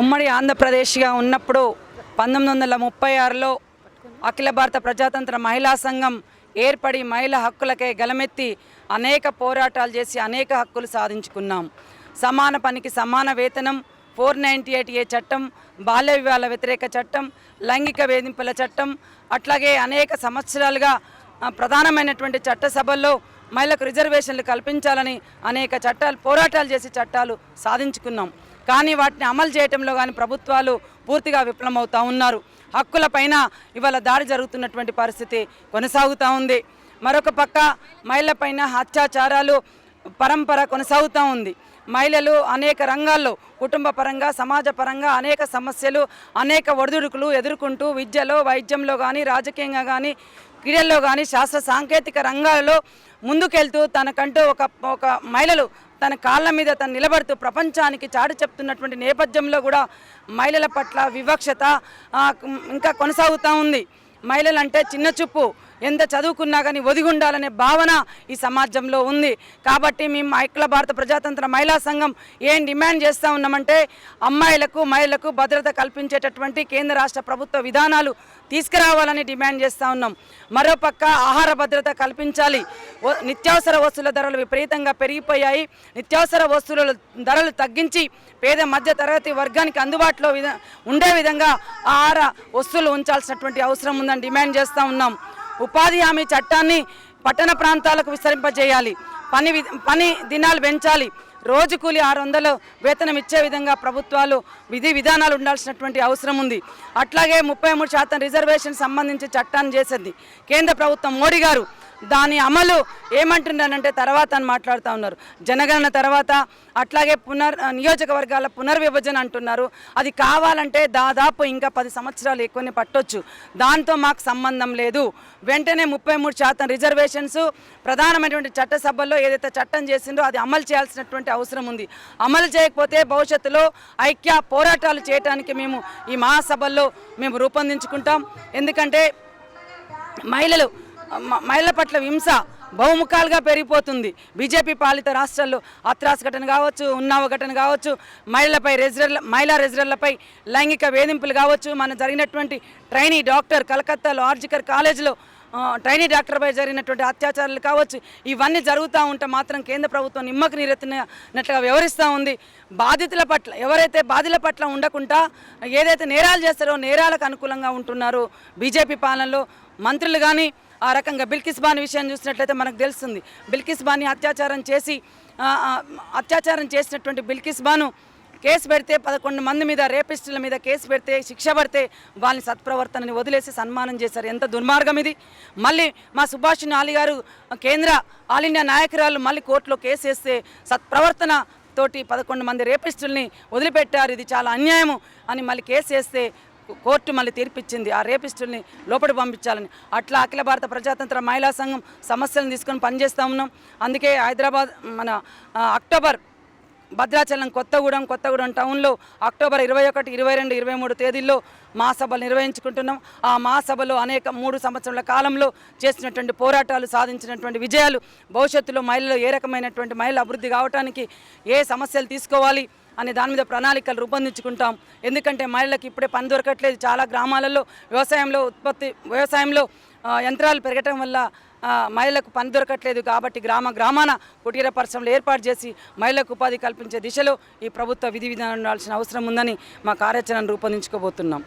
ఉమ్మడి ఆంధ్రప్రదేశ్గా ఉన్నప్పుడు పంతొమ్మిది వందల ముప్పై ఆరులో అఖిల భారత ప్రజాతంత్ర మహిళా సంఘం ఏర్పడి మహిళా హక్కులకై గలమెత్తి అనేక పోరాటాలు చేసి అనేక హక్కులు సాధించుకున్నాం. సమాన పనికి సమాన వేతనం ఫోర్ నైంటీ ఎయిట్ ఏ చట్టం బాల్య వివాహాల వ్యతిరేక చట్టం లైంగిక వేధింపుల చట్టం అట్లాగే అనేక సంవత్సరాలుగా ప్రధానమైనటువంటి చట్టసభల్లో మహిళలకు రిజర్వేషన్లు కల్పించాలని అనేక చట్టాలు పోరాటాలు చేసి చట్టాలు సాధించుకున్నాం. కానీ వాటిని అమలు చేయటంలో కానీ ప్రభుత్వాలు పూర్తిగా విఫలమవుతూ ఉన్నారు. హక్కులపైన ఇవాళ దాడి జరుగుతున్నటువంటి పరిస్థితి కొనసాగుతూ ఉంది. మరొక పక్క మహిళలపైన అత్యాచారాలు పరంపర కొనసాగుతూ ఉంది. మహిళలు అనేక రంగాల్లో కుటుంబ పరంగా సమాజ పరంగా అనేక సమస్యలు అనేక ఒడిదుడుకులు ఎదుర్కొంటూ విద్యలో వైద్యంలో కానీ రాజకీయంగా కానీ క్రీడల్లో కానీ శాస్త్ర సాంకేతిక రంగాలలో ముందుకెళ్తూ తనకంటూ ఒక ఒక మహిళలు తన కాళ్ళ మీద తను నిలబడుతూ ప్రపంచానికి చాటి చెప్తున్నటువంటి నేపథ్యంలో కూడా మహిళల పట్ల వివక్షత ఇంకా కొనసాగుతూ ఉంది. మహిళలు అంటే చిన్న చూపు. ఎంత చదువుకున్నా కానీ ఒదిగి ఉండాలనే భావన ఈ సమాజంలో ఉంది. కాబట్టి మేము అఖిల భారత ప్రజాతంత్ర మహిళా సంఘం ఏం డిమాండ్ చేస్తూ ఉన్నామంటే అమ్మాయిలకు మహిళలకు భద్రత కల్పించేటటువంటి కేంద్ర రాష్ట్ర ప్రభుత్వ విధానాలు తీసుకురావాలని డిమాండ్ చేస్తూ ఉన్నాం. మరోపక్క ఆహార భద్రత కల్పించాలి. నిత్యావసర వస్తువుల ధరలు విపరీతంగా పెరిగిపోయాయి. నిత్యావసర వస్తువుల ధరలు తగ్గించి పేద మధ్య తరగతి వర్గానికి అందుబాటులో ఉండే విధంగా ఆహార వస్తువులు ఉంచాల్సినటువంటి అవసరం ఉందని డిమాండ్ చేస్తూ ఉన్నాం. ఉపాధి హామీ చట్టాన్ని పట్టణ ప్రాంతాలకు విస్తరింపజేయాలి. పని వి- పని దినాలు పెంచాలి. రోజు కూలి ఆరు వందలు వేతనం ఇచ్చే విధంగా ప్రభుత్వాలు విధి విధానాలు ఉండాల్సినటువంటి అవసరం ఉంది. అట్లాగే ముప్పై మూడు శాతం రిజర్వేషన్ సంబంధించి చట్టాన్ని చేసింది. కేంద్ర ప్రభుత్వం మోడీ గారు. దాని అమలు ఏమంటున్నారంటే తర్వాత అని మాట్లాడుతూ ఉన్నారు. జనగణన తర్వాత అట్లాగే పునర్ నియోజకవర్గాల పునర్విభజన అంటున్నారు. అది కావాలంటే దాదాపు ఇంకా పది సంవత్సరాలు ఎక్కువనే పట్టొచ్చు. దాంతో మాకు సంబంధం లేదు. వెంటనే ముప్పై మూడు శాతం రిజర్వేషన్స్ ప్రధానమైనటువంటి చట్టసభల్లో ఏదైతే చట్టం చేసిందో అది అమలు చేయాల్సినటువంటి అవసరం ఉంది. అమలు చేయకపోతే భవిష్యత్తులో ఐక్య పోరాటాలు చేయడానికి మేము ఈ మహాసభల్లో మేము రూపొందించుకుంటాం. ఎందుకంటే మహిళలు మహిళల పట్ల హింస బహుముఖాలుగా పెరిగిపోతుంది. బీజేపీ పాలిత రాష్ట్రాల్లో అత్రాస్ ఘటన కావచ్చు ఉన్నావ ఘటన కావచ్చు మహిళలపై రెజిడర్ల మహిళా రెజిడర్లపై లైంగిక వేధింపులు కావచ్చు. మన జరిగినటువంటి ట్రైనీ డాక్టర్ కలకత్తాలో ఆర్జికర్ కాలేజీలో ట్రైనీ డాక్టర్పై జరిగినటువంటి అత్యాచారాలు కావచ్చు. ఇవన్నీ జరుగుతూ ఉంటే మాత్రం కేంద్ర ప్రభుత్వం నిమ్మకు నీరెత్తినట్లుగా వ్యవహరిస్తూ ఉంది. బాధితుల పట్ల ఎవరైతే బాధితుల పట్ల ఉండకుండా ఏదైతే నేరాలు చేస్తారో నేరాలకు అనుకూలంగా ఉంటున్నారో బీజేపీ పాలనలో మంత్రులు కానీ ఆ రకంగా బిల్కిస్ బాని విషయం చూసినట్లయితే మనకు తెలుస్తుంది. బిల్కిస్ బాని అత్యాచారం చేసి అత్యాచారం చేసినటువంటి బిల్కిస్ బాను కేసు పెడితే పదకొండు మంది మీద రేపిస్టుల మీద కేసు పెడితే శిక్ష పడితే వాళ్ళని సత్ప్రవర్తనని వదిలేసి సన్మానం చేశారు. ఎంత దుర్మార్గం ఇది. మళ్ళీ మా సుభాష్ నాలి గారు కేంద్ర ఆల్ ఇండియా నాయకురాలు మళ్ళీ కోర్టులో కేసు వేస్తే సత్ప్రవర్తన తోటి పదకొండు మంది రేపిస్టుల్ని వదిలిపెట్టారు. ఇది చాలా అన్యాయము అని మళ్ళీ కేసు వేస్తే కోర్టు మళ్ళీ తీర్పిచ్చింది. ఆ రేపిస్టుల్ని లోపలి పంపించాలని. అట్లా అఖిల భారత ప్రజాతంత్ర మహిళా సంఘం సమస్యలను తీసుకొని పనిచేస్తూ ఉన్నాం. అందుకే హైదరాబాద్ మన అక్టోబర్ భద్రాచలం కొత్తగూడెం కొత్తగూడెం టౌన్లో అక్టోబర్ ఇరవై ఒకటి ఇరవై రెండు ఇరవై మూడు తేదీల్లో మహాసభలు నిర్వహించుకుంటున్నాం. ఆ మహాసభలో అనేక మూడు సంవత్సరాల కాలంలో చేసినటువంటి పోరాటాలు సాధించినటువంటి విజయాలు భవిష్యత్తులో మహిళలు ఏ రకమైనటువంటి మహిళ అభివృద్ధి కావడానికి ఏ సమస్యలు తీసుకోవాలి అనే దాని మీద ప్రణాళికలు రూపొందించుకుంటాం. ఎందుకంటే మహిళలకు ఇప్పుడే పని దొరకట్లేదు. చాలా గ్రామాలలో వ్యవసాయంలో ఉత్పత్తి వ్యవసాయంలో యంత్రాలు పెరగటం వల్ల మహిళలకు పని దొరకట్లేదు కాబట్టి గ్రామ గ్రామాన కుటీర పరిశ్రమలు ఏర్పాటు చేసి మహిళలకు ఉపాధి కల్పించే దిశలో ఈ ప్రభుత్వ విధి విధానం ఉండాల్సిన అవసరం ఉందని మా కార్యాచరణ రూపొందించుకోబోతున్నాం.